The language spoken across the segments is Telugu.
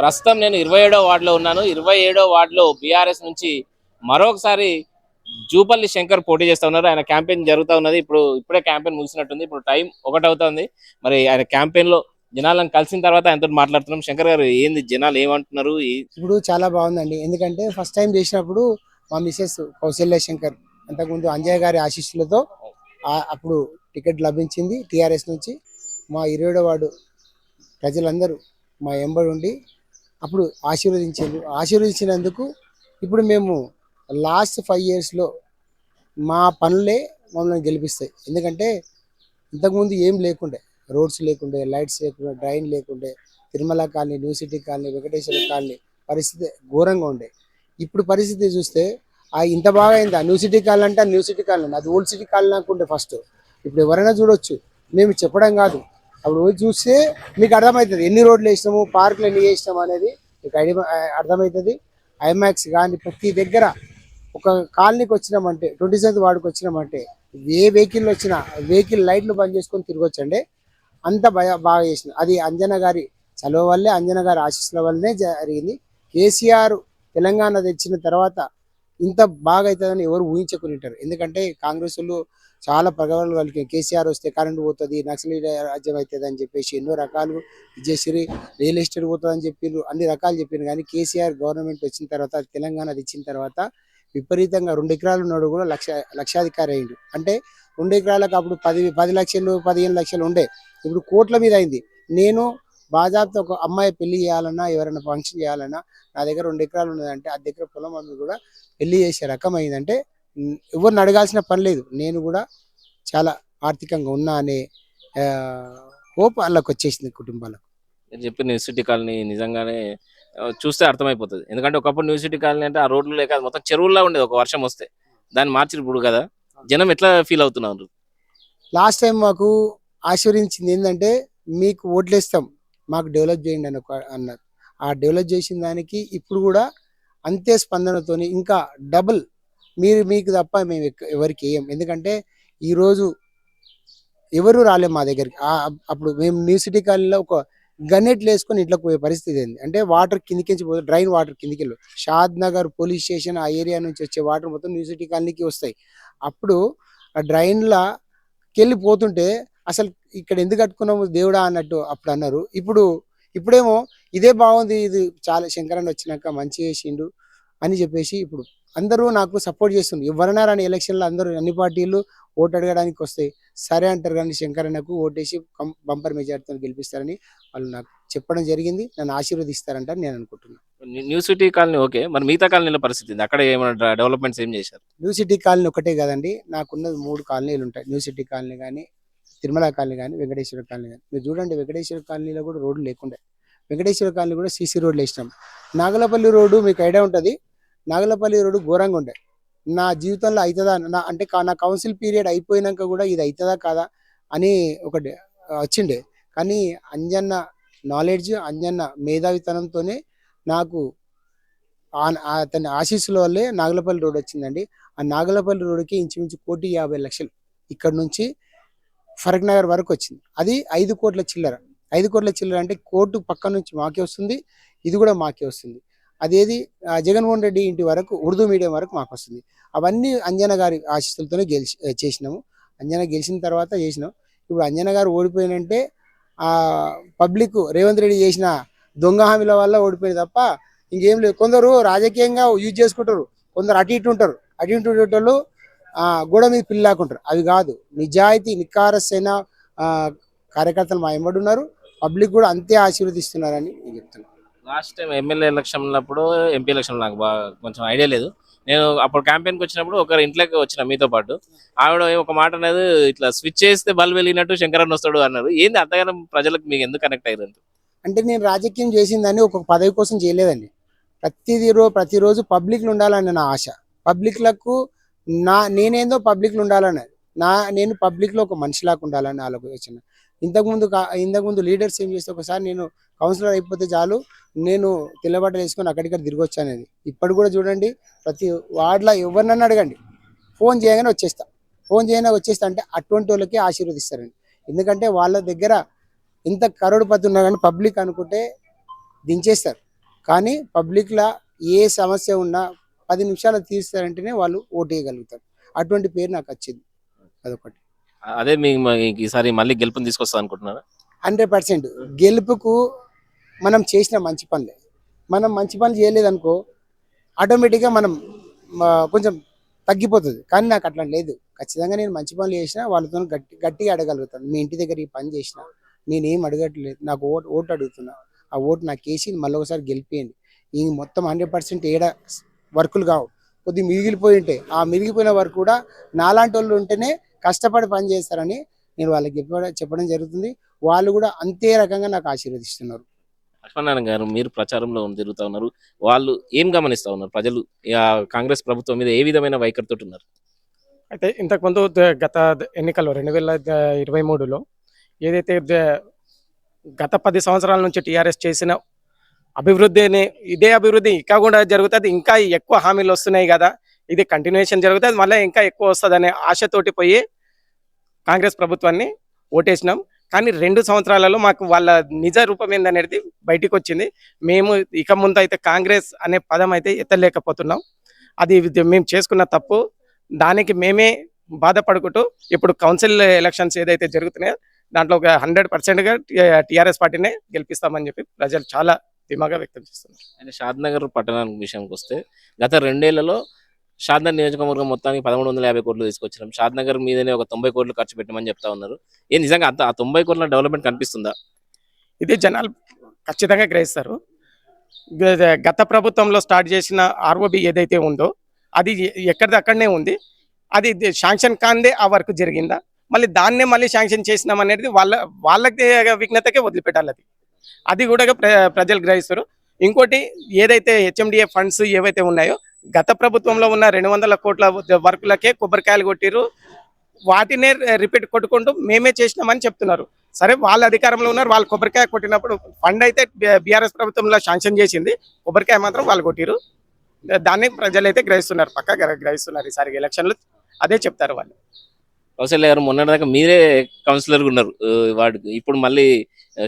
ప్రస్తుతం నేను ఇరవై ఏడో వార్డులో ఉన్నాను. ఇరవై ఏడో వార్డులో బీఆర్ఎస్ నుంచి మరొకసారి జూపల్లి శంకర్ పోటీ చేస్తూ ఉన్నారు. ఆయన క్యాంపెయిన్ జరుగుతూ ఉన్నది. ఇప్పుడు ఇప్పుడే క్యాంపెయిన్ ముగిసినట్టుంది. ఇప్పుడు టైం ఒకటి అవుతుంది మరి ఆయన క్యాంపెయిన్లో జనాలను కలిసిన తర్వాత ఆయనతో మాట్లాడుతున్నాం. శంకర్ గారు ఏంది జనాలు ఏమంటున్నారు? ఇప్పుడు చాలా బాగుందండి. ఎందుకంటే ఫస్ట్ టైం చేసినప్పుడు మా మిసెస్ కౌశల్య శంకర్ అంతకుముందు అంజయ్ గారి ఆశీస్సులతో అప్పుడు టికెట్ లభించింది టీఆర్ఎస్ నుంచి. మా ఇరవై వార్డు ప్రజలందరూ మా ఎంబడి ఉండి అప్పుడు ఆశీర్వదించారు. ఆశీర్వదించినందుకు ఇప్పుడు మేము లాస్ట్ ఫైవ్ ఇయర్స్లో మా పనులే మమ్మల్ని గెలిపిస్తాయి. ఎందుకంటే ఇంతకుముందు ఏం లేకుండే. రోడ్స్ లేకుండే లైట్స్ లేకుండే డ్రైన్ లేకుండే Tirumala colony new city colony Venkateswara colony పరిస్థితి ఘోరంగా ఉండే. ఇప్పుడు పరిస్థితి చూస్తే ఆ ఇంత బాగా అయింది? న్యూ సిటీ కాలనీ అంటే న్యూ సిటీ కాలనీ. అది ఓల్డ్ సిటీ కాలనీ అనుకుంటే ఫస్ట్ ఇప్పుడు ఎవరైనా చూడొచ్చు. మేము చెప్పడం కాదు. అప్పుడు పోయి చూస్తే మీకు అర్థమవుతుంది ఎన్ని రోడ్లు వేసినాము పార్కులు ఎన్ని చేసినాము అనేది మీకు ఐడియా అర్థమవుతుంది. ఐమాక్స్ కానీ ప్రతి దగ్గర ఒక కాలనీకి వచ్చినామంటే ట్వంటీ సెవెంత్ వార్డుకి వచ్చినామంటే ఏ వెహికల్ వచ్చినా వెహికల్ లైట్లు బంద్ చేసుకొని తిరగొచ్చండి. అంత భయ బాగా చేసిన అది అంజన గారి చలువ వల్లే అంజన గారి ఆశీస్సుల వల్లనే జరిగింది. కేసీఆర్ తెలంగాణ తెచ్చిన తర్వాత ఇంత బాగా అవుతుందని ఎవరు ఊహించుకుని ఉంటారు. ఎందుకంటే కాంగ్రెస్ వాళ్ళు చాలా ప్రగవలు వాళ్ళకి కేసీఆర్ వస్తే కరెంటు పోతుంది నక్సలీ రాజ్యం అవుతుంది అని చెప్పేసి ఎన్నో రకాలు విజయశ్రీ రియల్ ఎస్టేట్ పోతుంది అని చెప్పారు అన్ని రకాలు చెప్పారు కానీ కేసీఆర్ గవర్నమెంట్ వచ్చిన తర్వాత తెలంగాణ తెచ్చిన తర్వాత విపరీతంగా రెండు ఎకరాలు ఉన్నాడు కూడా లక్ష లక్షాధికారి అయిండు. అంటే రెండు ఎకరాలకు అప్పుడు పది పది లక్షలు పదిహేను లక్షలు ఉండే. ఇప్పుడు కోట్ల మీద అయింది. నేను బాజాబ్తో ఒక అమ్మాయి పెళ్ళి చేయాలన్నా ఎవరైనా ఫంక్షన్ చేయాలన్నా నా దగ్గర రెండు ఎకరాలు ఉన్నదంటే ఆ దగ్గర పొలం అమ్మి కూడా పెళ్ళి చేసే రకం అయిందంటే ఎవరిని అడగాల్సిన పని లేదు. నేను కూడా చాలా ఆర్థికంగా ఉన్నా అనే హోప్ వాళ్ళకి వచ్చేసింది కుటుంబాలకు. మీరు చెప్పిన న్యూ సిటీ కాలనీ నిజంగానే చూస్తే అర్థమైపోతుంది. ఎందుకంటే ఒకప్పుడు న్యూ సిటీ కాలనీ అంటే ఆ రోడ్లు లేక మొత్తం చెరువుల్లో ఉండేది. ఒక వర్షం వస్తే దాన్ని మార్చి ఇప్పుడు కదా. జనం ఎట్లా ఫీల్ అవుతున్నారు? లాస్ట్ టైం మాకు ఆశీర్వదించింది ఏంటంటే మీకు ఓట్లేస్తాం మాకు డెవలప్ చేయండి అని ఒక అన్నారు. ఆ డెవలప్ చేసిన దానికి ఇప్పుడు కూడా అంతే స్పందనతోని ఇంకా డబుల్ మీరు మీకు తప్ప మేము ఎక్క- ఎవరికి వేయం ఎందుకంటే ఈరోజు ఎవరు రాలేము మా దగ్గరికి. అప్పుడు మేము న్యూ సిటీ కాలనీలో ఒక గన్నెట్లు వేసుకొని ఇంట్లోకి పోయే పరిస్థితి ఏంది? అంటే వాటర్ కిందికించి పోతే డ్రైన్ వాటర్ కిందికి వెళ్ళు షాద్ నగర్ పోలీస్ స్టేషన్ ఆ ఏరియా నుంచి వచ్చే వాటర్ మొత్తం న్యూ సిటీ కాలనీకి వస్తాయి. అప్పుడు ఆ డ్రైన్లా వెళ్ళిపోతుంటే అసలు ఇక్కడ ఎందుకు కట్టుకున్నాము దేవుడా అన్నట్టు అప్పుడు అన్నారు. ఇప్పుడు ఇప్పుడేమో ఇదే బాగుంది ఇది చాలా శంకరన్ వచ్చినాక మంచి చేసిండు. అని చెప్పేసి ఇప్పుడు అందరూ నాకు సపోర్ట్ చేస్తుంది ఎవరైనా రాని ఎలక్షన్లో అందరూ అన్ని పార్టీలు ఓటు అడగడానికి వస్తాయి సరే అంటారు కానీ శంకరన్నకు ఓటేసి బంపర్ మెజార్టీతో గెలిపిస్తారని వాళ్ళు నాకు చెప్పడం జరిగింది. నన్ను ఆశీర్వదిస్తారంట నేను అనుకుంటున్నాను న్యూ- సిటీ కాలనీ ఓకే. మరి మిగతా కాలనీల పరిస్థితి? అక్కడ ఏమైనా డెవలప్మెంట్స్ ఏం చేశారు? న్యూ సిటీ కాలనీ ఒకటే కదండి. నాకున్నది మూడు కాలనీలు ఉంటాయి. న్యూ సిటీ కాలనీ కానీ తిరుమల కాలనీ కానీ వెంకటేశ్వర కాలనీ కానీ. మీరు చూడండి వెంకటేశ్వర కాలనీలో కూడా రోడ్లు లేకుండే. వెంకటేశ్వర కాలనీ కూడా సీసీ రోడ్లు వేసినాం. నాగలపల్లి రోడ్డు మీకు ఐడియా ఉంటుంది? నాగలపల్లి రోడ్డు ఘోరంగా ఉండే. నా జీవితంలో అవుతుందా నా అంటే నా కౌన్సిల్ పీరియడ్ అయిపోయినాక కూడా ఇది అవుతుందా కాదా అని ఒకటి వచ్చిండే. కానీ అంజన్న నాలెడ్జ్ అంజన్న మేధావితనంతోనే నాకు అతని ఆశీస్సుల వల్లే నాగలపల్లి రోడ్ వచ్చిందండి. ఆ నాగలపల్లి రోడ్డుకి ఇంచుమించు కోటి యాభై లక్షలు ఇక్కడ నుంచి ఫరక్ నగర్ వరకు వచ్చింది. అది ఐదు కోట్ల చిల్లర. ఐదు కోట్ల చిల్లర అంటే కోర్టు పక్క నుంచి మాకే వస్తుంది ఇది కూడా మాకే వస్తుంది. అదేది జగన్మోహన్ రెడ్డి ఇంటి వరకు ఉర్దూ మీడియం వరకు మాకు వస్తుంది అవన్నీ అంజన గారి ఆశీస్సులతోనే గెలిచి చేసినాము. అంజన గెలిచిన తర్వాత చేసినాం. ఇప్పుడు అంజన గారు ఓడిపోయినంటే ఆ పబ్లిక్ రేవంత్ రెడ్డి చేసిన దొంగ హామీల వల్ల ఓడిపోయింది తప్ప ఇంకేం లేదు. కొందరు రాజకీయంగా యూజ్ చేసుకుంటారు. కొందరు అటు ఇటు ఉంటారు. అటు ఇటు వాళ్ళు ఆ, గోడ మీద పిల్లాకుంటారు అవి కాదు. నిజాయితీ నికారసైన కార్యకర్తలు మా ఎంబడి ఉన్నారు పబ్లిక్ కూడా అంతే ఆశీర్వదిస్తున్నారని నేను చెప్తున్నాను లాస్ట్ టైం ఎమ్మెల్యే ఎలక్షన్ ఉన్నప్పుడు ఎంపీ ఎలక్షన్ నాకు బాగా కొంచెం ఐడియా లేదు. నేను అప్పుడు క్యాంపెయిన్కి వచ్చినప్పుడు ఒకరు ఇంట్లోకి వచ్చిన మీతో పాటు. ఆవిడ ఒక మాట అనేది ఇట్లా స్విచ్ చేస్తే బల్బ్ వెళ్ళినట్టు శంకరన్ వస్తాడు అన్నారు ఏంది అంతగానం ప్రజలకు మీకు ఎందుకు కనెక్ట్ అయ్యారు అంటే నేను రాజకీయం చేసిందని ఒక పదవి కోసం చేయలేదండి. ప్రతిదీ రో ప్రతిరోజు పబ్లిక్లు ఉండాలని నా ఆశ. పబ్లిక్లకు నా నేనేందో పబ్లిక్లు ఉండాలని నా నేను పబ్లిక్లో ఒక మనిషిలాగా ఉండాలని ఆలోచన. ఇంతకుముందు ఇంతకుముందు లీడర్స్ ఏం చేస్తే ఒకసారి నేను కౌన్సిలర్ అయిపోతే చాలు నేను తెల్లబట్టలు వేసుకొని అక్కడిక్కడ తిరిగి వచ్చానేది ఇప్పుడు కూడా చూడండి ప్రతి వార్డులో ఎవరినన్నా అడగండి. ఫోన్ చేయగానే వచ్చేస్తా. ఫోన్ చేయగానే వచ్చేస్తా అంటే అటువంటి వాళ్ళకి ఆశీర్వదిస్తారండి. ఎందుకంటే వాళ్ళ దగ్గర ఎంత కరోడుపతి ఉన్నా కానీ పబ్లిక్ అనుకుంటే దించేస్తారు. కానీ పబ్లిక్లో ఏ సమస్య ఉన్నా పది నిమిషాలు తీరుస్తారంటేనే వాళ్ళు ఓటు వేయగలుగుతారు. అటువంటి పేరు నాకు వచ్చింది. అదొకటి. అదే మీకు ఈసారి మళ్ళీ గెలుపుని తీసుకొస్తా అనుకుంటున్నారా? Hundred percent. గెలుపుకు మనం చేసిన మంచి పనులే. మనం మంచి పనులు చేయలేదనుకో ఆటోమేటిక్గా మనం కొంచెం తగ్గిపోతుంది. కానీ నాకు అట్లా లేదు. ఖచ్చితంగా నేను మంచి పనులు చేసినా వాళ్ళతో గట్టి గట్టిగా అడగలుగుతాను. మీ ఇంటి దగ్గర ఈ పని చేసిన నేనేం అడగట్లేదు. నాకు ఓటు ఓటు అడుగుతున్నా. ఆ ఓటు నాకు వేసి మళ్ళీ ఒకసారి గెలిపియండి. ఈ మొత్తం హండ్రెడ్ పర్సెంట్ ఏడ వర్కులు కావు. కొద్ది మిగిలిపోయి ఉంటాయి ఆ మిగిలిపోయిన వర్క్ కూడా నాలాంటి వాళ్ళు ఉంటేనే కష్టపడి పని చేస్తారని నేను వాళ్ళకి చెప్పడం చెప్పడం జరుగుతుంది. వాళ్ళు కూడా అంతే రకంగా నాకు ఆశీర్వదిస్తున్నారు. లక్ష్మణ్ గారు మీరు ప్రచారంలో తిరుగుతా ఉన్నారు. వాళ్ళు ఏం గమనిస్తా ఉన్నారు? ప్రజలు కాంగ్రెస్ ప్రభుత్వం మీద ఏ విధమైన వైఖరితో ఉన్నారు? అయితే ఇంతకుముందు గత ఎన్నికల్లో రెండు వేల ఇరవై మూడులో ఏదైతే గత పది సంవత్సరాల నుంచి టీఆర్ఎస్ చేసిన అభివృద్ధిని ఇదే అభివృద్ధి ఇంకా కూడా జరుగుతుంది ఇంకా ఎక్కువ హామీలు వస్తున్నాయి కదా. ఇది కంటిన్యూషన్ జరుగుతుంది మళ్ళీ ఇంకా ఎక్కువ వస్తుంది అనే ఆశతోటి పోయి కాంగ్రెస్ ప్రభుత్వాన్ని ఓటేసినాం. కానీ రెండు సంవత్సరాలలో మాకు వాళ్ళ నిజ రూపం ఏందనేది బయటికి వచ్చింది మేము ఇక ముందు అయితే కాంగ్రెస్ అనే పదం అయితే ఎత్తలేకపోతున్నాం. అది మేము చేసుకున్న తప్పు. దానికి మేమే బాధపడుకుంటూ ఇప్పుడు కౌన్సిల్ ఎలక్షన్స్ ఏదైతే జరుగుతున్నాయో దాంట్లో ఒక హండ్రెడ్ పర్సెంట్గా టీఆర్ఎస్ పార్టీనే గెలిపిస్తామని చెప్పి ప్రజలు చాలా ధీమాగా వ్యక్తం చేస్తున్నారు. అండ్ షాద్నగర్ పట్టణానికి విషయానికి వస్తే గత రెండేళ్ళలో షాద్నగర్ నియోజకవర్గం మొత్తానికి పదమూడు వందల యాభై కోట్లు తీసుకొచ్చినాం. షాద్నగర్ మీదనే ఒక తొంభై కోట్లు ఖర్చు పెట్టమని చెప్తా ఉన్నారు. ఏ నిజంగా అంత ఆ తొంభై కోట్ల డెవలప్మెంట్ కనిపిస్తుందా? ఇది జనాలు ఖచ్చితంగా గ్రహిస్తారు. గత ప్రభుత్వంలో స్టార్ట్ చేసిన ఆర్ఓబి ఏదైతే ఉందో అది ఎక్కడిది అక్కడనే ఉంది. అది శాంక్షన్ కాందే ఆ వర్క్ జరిగిందా? మళ్ళీ దాన్నే మళ్ళీ శాంక్షన్ చేసినాం అనేది వాళ్ళ వాళ్ళకి విఘ్నతకే వదిలిపెట్టాలి అది. అది కూడా ప్ర- ప్రజలు గ్రహిస్తారు. ఇంకోటి ఏదైతే హెచ్ఎండిఏ ఫండ్స్ ఏవైతే ఉన్నాయో గత ప్రభుత్వంలో ఉన్న రెండు వందల కోట్ల వర్కులకే కొబ్బరికాయలు కొట్టిరు వాటినే రిపీట్ కొట్టుకుంటూ మేమే చేసినామని చెప్తున్నారు. సరే వాళ్ళ అధికారంలో ఉన్నారు వాళ్ళు కొబ్బరికాయ కొట్టినప్పుడు ఫండ్ అయితే బీఆర్ఎస్ ప్రభుత్వంలో శాంక్షన్ చేసింది. కొబ్బరికాయ మాత్రం వాళ్ళు కొట్టిరు దాన్ని ప్రజలైతే గ్రహిస్తున్నారు. పక్కా గ్రహిస్తున్నారు ఈసారి ఎలక్షన్లు. అదే చెప్తారు వాళ్ళు. కౌశల్య గారు మొన్నటిదాకా మీరే కౌన్సిలర్ ఉన్నారు. వాడికి వాడు ఇప్పుడు మళ్ళీ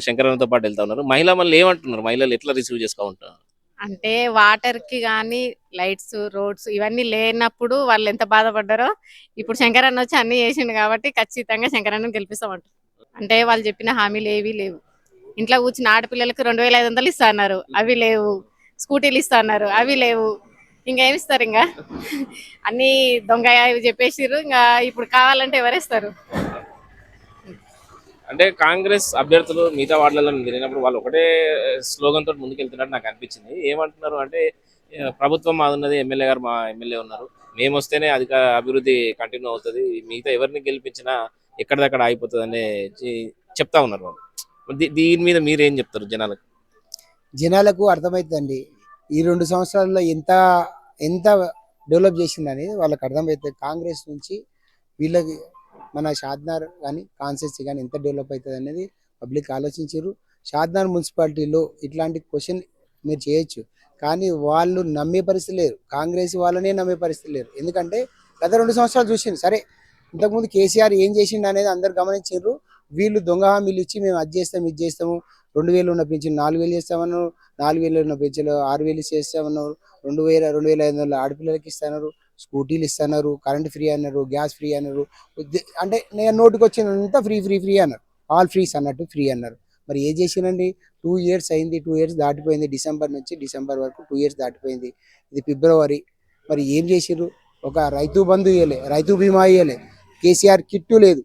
శంకరన్నతో పాటు వెళ్తా ఉన్నారు. మహిళా మళ్ళీ ఏమంటున్నారు? మహిళలు ఎట్లా రిసీవ్ చేసుకో అంటే వాటర్కి కానీ లైట్స్ రోడ్స్ ఇవన్నీ లేనప్పుడు వాళ్ళు ఎంత బాధపడ్డారో ఇప్పుడు శంకరన్న వచ్చి అన్ని చేసిండు కాబట్టి ఖచ్చితంగా శంకరన్న గెలిపిస్తామంట. అంటే వాళ్ళు చెప్పిన హామీలు ఏవి లేవు. ఇంట్లో కూర్చుని ఆడపిల్లలకు రెండు వేల ఐదు వందలు ఇస్తా అన్నారు అవి లేవు. స్కూటీలు ఇస్తా అన్నారు అవి లేవు. ఇంకా ఇస్తారు ఇంకా అన్ని దొంగ ఇవి చెప్పేసిర్రు. ఇంకా ఇప్పుడు కావాలంటే ఎవరేస్తారు అంటే కాంగ్రెస్ అభ్యర్థులు మిగతా వార్డులలో తిరిగినప్పుడు వాళ్ళు ఒకటే స్లోగన్ తోటి ముందుకెళ్తున్నట్టు నాకు అనిపించింది. ఏమంటున్నారు అంటే ప్రభుత్వం మాది ఉన్నది ఎమ్మెల్యే గారు మా ఎమ్మెల్యే ఉన్నారు. మేము వస్తేనే అధిక అభివృద్ధి కంటిన్యూ అవుతుంది. మిగతా ఎవరిని గెలిపించినా ఎక్కడిదక్కడ అయిపోతుంది అనే చెప్తా ఉన్నారు వాళ్ళు. దీని మీద మీరు ఏం చెప్తారు జనాలకు? జనాలకు అర్థమవుతుందండి ఈ రెండు సంవత్సరాల్లో ఎంత ఎంత డెవలప్ చేసిందని వాళ్ళకి అర్థమవుతుంది కాంగ్రెస్ నుంచి వీళ్ళకి మన షాద్నార్ కానీ కాన్సెన్సీ కానీ ఎంత డెవలప్ అవుతుంది అనేది పబ్లిక్ ఆలోచించారు షాద్నార్ మున్సిపాలిటీలో ఇట్లాంటి క్వశ్చన్ మీరు చేయొచ్చు. కానీ వాళ్ళు నమ్మే పరిస్థితి లేరు కాంగ్రెస్ వాళ్ళనే నమ్మే పరిస్థితి లేరు ఎందుకంటే గత రెండు సంవత్సరాలు చూసింది సరే ఇంతకుముందు కేసీఆర్ ఏం చేసిండు అనేది అందరు గమనించారు వీళ్ళు దొంగ హామీలు ఇచ్చి మేము అది చేస్తాం ఇది చేస్తాము. రెండు వేలు ఉన్న పెన్షన్ నాలుగు వేలు చేస్తామన్నారు. నాలుగు వేలు ఉన్న పెన్షన్ ఆరు వేలు చేస్తామన్నారు. రెండు వేల రెండు వేల ఐదు వందలు ఆడపిల్లలకి ఇస్తున్నారు. స్కూటీలు ఇస్తున్నారు కరెంట్ ఫ్రీ అన్నారు గ్యాస్ ఫ్రీ అన్నారు. అంటే నేను నోటికి వచ్చినంత ఫ్రీ ఫ్రీ ఫ్రీ అన్నారు. ఆల్ ఫ్రీస్ అన్నట్టు ఫ్రీ అన్నారు. మరి ఏం చేసినండి టూ ఇయర్స్ అయింది టూ ఇయర్స్ దాటిపోయింది. డిసెంబర్ నుంచి డిసెంబర్ వరకు టూ ఇయర్స్ దాటిపోయింది. ఇది ఫిబ్రవరి. మరి ఏం చేసిర్రు? ఒక రైతు బంధు ఇవ్వలే రైతు బీమా ఇవ్వలే కేసీఆర్ కిట్టు లేదు.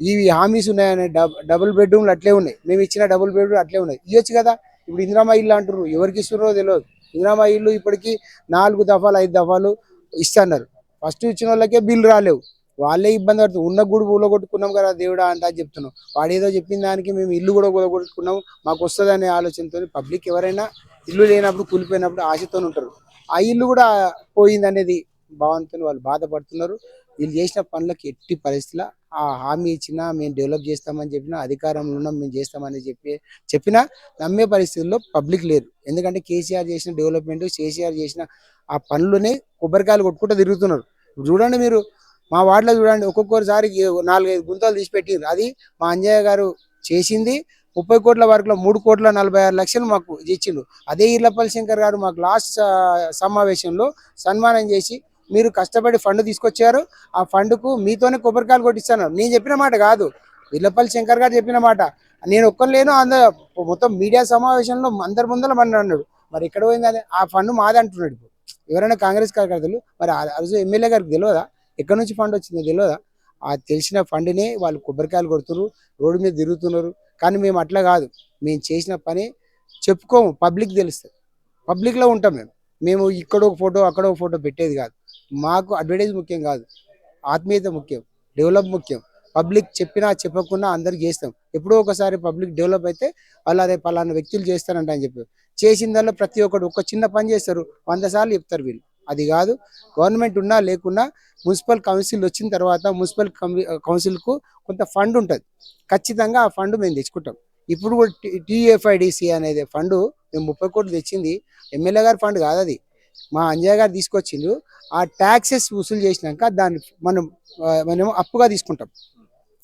ఇవి హామీస్ ఉన్నాయని డబ్ డబుల్ బెడ్రూమ్లు అట్లే ఉన్నాయి. మేము ఇచ్చిన డబుల్ బెడ్రూమ్ అట్లే ఉన్నాయి. ఇవ్వచ్చు కదా? ఇప్పుడు ఇందిరామా ఇల్లు అంటున్నారు ఎవరికి ఇస్తున్నారో తెలియదు ఇందిరామా ఇల్లు ఇప్పటికీ నాలుగు దఫాలు ఐదు దఫాలు ఇస్తున్నారు. ఫస్ట్ ఇచ్చిన వాళ్ళకే బిల్లు రాలేవు. వాళ్ళే ఇబ్బంది పడుతుంది ఉన్న గుడి ఊలగొట్టుకున్నాం కదా దేవుడా అంటే చెప్తున్నాం. వాడు ఏదో చెప్పిన దానికి మేము ఇల్లు కూడా ఊలగొట్టుకున్నాం. మాకు వస్తుంది అనే ఆలోచనతో పబ్లిక్ ఎవరైనా ఇల్లు లేనప్పుడు కూలిపోయినప్పుడు ఆశతో ఉంటారు. ఆ ఇల్లు కూడా పోయింది అనేది భావంతో వాళ్ళు బాధపడుతున్నారు. వీళ్ళు చేసిన పనులకు ఎట్టి పరిస్థితుల ఆ హామీ ఇచ్చినా మేము డెవలప్ చేస్తామని చెప్పినా అధికారంలో ఉన్నాం మేము చేస్తామని చెప్పి చెప్పినా నమ్మే పరిస్థితుల్లో పబ్లిక్ లేరు ఎందుకంటే కేసీఆర్ చేసిన డెవలప్మెంట్ కేసీఆర్ చేసిన ఆ పనులనే కొబ్బరికాయలు కొట్టుకుంటూ తిరుగుతున్నారు. చూడండి మీరు మా వార్డులో చూడండి ఒక్కొక్కసారి నాలుగైదు గుంతలు తీసి అది మా అంజయ్య గారు చేసింది ముప్పై కోట్ల వరకులో మూడు కోట్ల నలభై ఆరు లక్షలు మాకు ఇచ్చిండు. అదే ఈర్లపల్లి శంకర్ గారు మాకు లాస్ట్ సమావేశంలో సన్మానం చేసి మీరు కష్టపడి ఫండ్ తీసుకొచ్చారు ఆ ఫండ్కు మీతోనే కొబ్బరికాయలు కొట్టిస్తాను. నేను చెప్పిన మాట కాదు. విల్లపల్లి శంకర్ గారు చెప్పిన మాట. నేను ఒక్కరు లేను అందరూ మొత్తం మీడియా సమావేశంలో అందరి ముందర మన అన్నాడు. మరి ఎక్కడ పోయింది ఆ ఫండ్ మాది అంటున్నాడు ఇప్పుడు. ఎవరైనా కాంగ్రెస్ కార్యకర్తలు మరి ఆ రోజు ఎమ్మెల్యే గారికి తెలియదా ఎక్కడి నుంచి ఫండ్ వచ్చిందో తెలియదా ఆ తెలిసిన ఫండ్నే వాళ్ళు కొబ్బరికాయలు కొడుతున్నారు రోడ్డు మీద తిరుగుతున్నారు. కానీ మేము అట్లా కాదు. మేము చేసిన పని చెప్పుకోము పబ్లిక్ తెలుస్తుంది. పబ్లిక్లో ఉంటాం మేము. మేము ఇక్కడ ఒక ఫోటో అక్కడ ఒక ఫోటో పెట్టేది కాదు. మాకు అడ్వర్టైజ్ ముఖ్యం కాదు. ఆత్మీయత ముఖ్యం డెవలప్ ముఖ్యం. పబ్లిక్ చెప్పినా చెప్పకుండా అందరికి చేస్తాం. ఎప్పుడో ఒకసారి పబ్లిక్ డెవలప్ అయితే వాళ్ళు అదే పలానా వ్యక్తులు చేస్తారంట అని చెప్పి. దానిలో ప్రతి ఒక్కరు ఒక చిన్న పని చేస్తారు. వంద సార్లు చెప్తారు వీళ్ళు. అది కాదు. గవర్నమెంట్ ఉన్నా లేకున్నా మున్సిపల్ కౌన్సిల్ వచ్చిన తర్వాత మున్సిపల్ కౌన్సిల్కు కొంత ఫండ్ ఉంటుంది. ఖచ్చితంగా ఆ ఫండ్ మేము తెచ్చుకుంటాం. ఇప్పుడు కూడా టీఎఫ్ఐడిసి అనేది ఫండ్ మేము ముప్పై కోట్లు తెచ్చింది. ఎమ్మెల్యే గారి ఫండ్ కాదు అది. మా అంజయ్య గారు తీసుకొచ్చిండు. ఆ ట్యాక్సెస్ వసూలు చేసినాక దాన్ని మనం మనం అప్పుగా తీసుకుంటాం.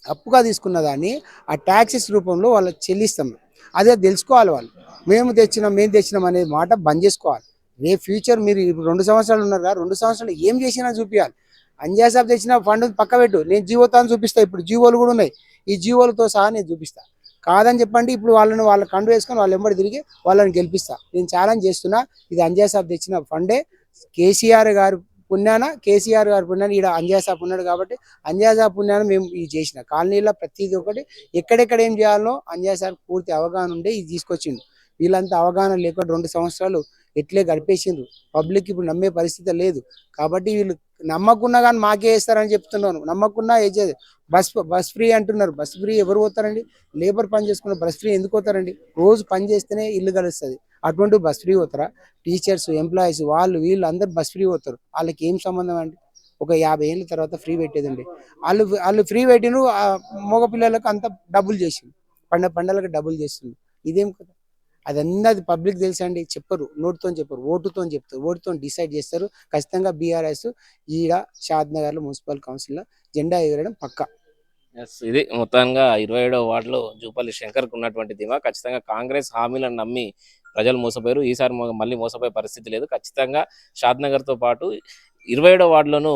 అప్పుగా తీసుకున్న దాన్ని ఆ ట్యాక్సెస్ రూపంలో వాళ్ళకి చెల్లిస్తాం. అదే తెలుసుకోవాలి వాళ్ళు. మేము తెచ్చినాం మేము తెచ్చినాం అనే మాట బంద్ చేసుకోవాలి. రేపు ఫ్యూచర్ మీరు ఇప్పుడు రెండు సంవత్సరాలు ఉన్నారు కదా రెండు సంవత్సరాలు ఏం చేసినా చూపించాలి అంజయ్ సాబ్ తెచ్చిన ఫండ్ పక్క పెట్టు నేను జీవోతాన్ని చూపిస్తా. ఇప్పుడు జీవోలు కూడా ఉన్నాయి. ఈ జీవోలతో సహా నేను చూపిస్తాను కాదని చెప్పండి ఇప్పుడు వాళ్ళని వాళ్ళ కండు వేసుకొని వాళ్ళు ఎంబడి తిరిగి వాళ్ళని గెలిపిస్తా. నేను ఛాలెంజ్ చేస్తున్నా. ఇది అంజయ్ సాబ్ తెచ్చిన ఫండే కేసీఆర్ గారు పుణ్యాన కేసీఆర్ గారు పుణ్యాన ఈడ అంజయ్ సాబ్ ఉన్నాడు కాబట్టి అంజయ్ సాబ్ పుణ్యాన మేము ఇది చేసిన. కాలనీలో ప్రతిదీ ఒకటి. ఎక్కడెక్కడ ఏం చేయాలనో అంజయ్ సార్ పూర్తి అవగాహన ఉండే ఇది తీసుకొచ్చిండు. వీళ్ళంతా అవగాహన లేకుండా రెండు సంవత్సరాలు ఎట్లే గడిపేసిండ్రు. పబ్లిక్ ఇప్పుడు నమ్మే పరిస్థితి లేదు. కాబట్టి వీళ్ళు నమ్మకున్నా కానీ మాకే వేస్తారని చెప్తున్నాను. నమ్మకున్నా వేసేది బస్ బస్ ఫ్రీ అంటున్నారు. బస్ ఫ్రీ ఎవరు పోతారండి? లేబర్ పని చేసుకున్న బస్ ఫ్రీ ఎందుకు పోతారండి? రోజు పని చేస్తేనే ఇల్లు కలుస్తుంది. అటువంటి బస్ ఫ్రీ పోతారా? టీచర్స్ ఎంప్లాయీస్ వాళ్ళు వీళ్ళు అందరు బస్ ఫ్రీ పోతారు. వాళ్ళకి ఏం సంబంధం అండి? ఒక యాభై ఏళ్ళ తర్వాత ఫ్రీ పెట్టేదండి. వాళ్ళు వాళ్ళు ఫ్రీ పెట్టిన మగ పిల్లలకు అంత డబ్బులు చేసింది పండ పండలకు డబ్బులు చేస్తుంది ఇదేం కదా అదంతా అది పబ్లిక్ తెలుసండి చెప్పరు. నోటుతో చెప్పరు. ఓటుతో చెప్తారు. ఓటుతో డిసైడ్ చేస్తారు. ఖచ్చితంగా బీఆర్ఎస్ ఈడ షాద్ నగర్లో మున్సిపల్ కౌన్సిల్లో జెండా ఎగరడం పక్కా. ఎస్ ఇది మొత్తంగా ఇరవై ఏడవ వార్డులో జూపల్లి శంకర్కు ఉన్నటువంటి ధీమా. ఖచ్చితంగా కాంగ్రెస్ హామీలను నమ్మి ప్రజలు మోసపోయారు. ఈసారి మళ్ళీ మోసపోయే పరిస్థితి లేదు. ఖచ్చితంగా షాద్ పాటు ఇరవై ఏడవ వార్డులోనూ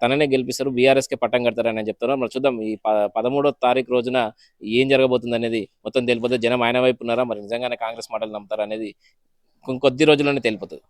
తననే గెలిపిస్తారు బీఆర్ఎస్ కే పట్టం కడతారని చెప్తున్నారు. మరి చూద్దాం ఈ పదమూడో తారీఖు రోజున ఏం జరగబోతుంది అనేది మొత్తం తెలిపోతే జనం ఆయన వైపు ఉన్నారా? మరి నిజంగానే కాంగ్రెస్ మాటలు నమ్ముతారా అనేది కొద్ది రోజుల్లోనే తెలిపోతుంది.